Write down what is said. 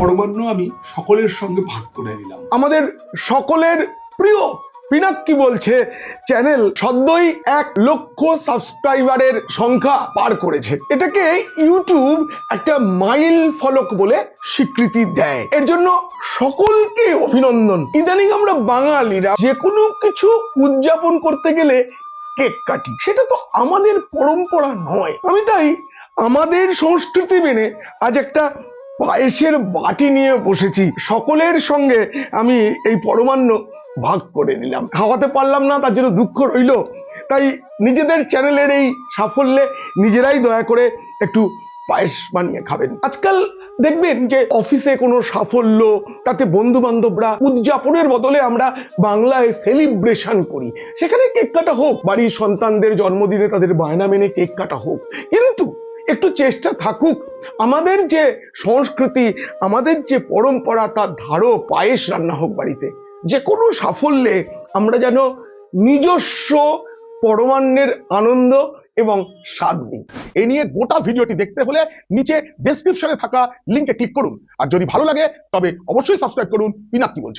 পরমান্ন আমি সকলের সঙ্গে ভাগ করে নিলাম। আমাদের সকলের প্রিয় পিনাক্কি বলছে? চ্যানেল সদ্যই এক লক্ষ সাবস্ক্রাইবারের সংখ্যা পার করেছে। এটাকে ইউটিউব একটা মাইল ফলক বলে স্বীকৃতি দেয়। এর জন্য সকলকে অভিনন্দন। ইদানিং আমরা বাঙালিরা যে কোনো কিছু উদযাপন করতে গেলে কেক কাটি। সেটা তো আমাদের পরম্পরা নয়। আমি তাই আমাদের সংস্কৃতি মেনে আজ একটা পায়েসের বাটি নিয়ে বসেছি। সকলের সঙ্গে আমি এই পরমান্ন ভাগ করে নিলাম। খাওয়াতে পারলাম না, তার জন্য দুঃখ রইল। তাই নিজেদের চ্যানেলের এই সাফল্যে নিজেরাই দয়া করে একটু পায়েস বানিয়ে খাবেন। আজকাল দেখবেন যে অফিসে কোনো সাফল্য, তাতে বন্ধু বান্ধবরা উদযাপনের বদলে আমরা বাংলায় সেলিব্রেশন করি। সেখানে কেক কাটা হোক, বাড়ির সন্তানদের জন্মদিনে তাদের বায়না মেনে কেক কাটা হোক। কিন্তু একটু চেষ্টা থাকুক আমাদের যে সংস্কৃতি, আমাদের যে পরম্পরা, তার ধারো পায়েস রান্না হোক বাড়িতে। যে কোনো সাফল্যে আমরা যেন নিজস্ব পরমান্নের আনন্দ এবং স্বাদ নিই। এ নিয়ে গোটা ভিডিওটি দেখতে হলে নিচে ডেসক্রিপশনে থাকা লিঙ্কে ক্লিক করুন। আর যদি ভালো লাগে, তবে অবশ্যই সাবস্ক্রাইব করুন। পিনাক কি বলছে?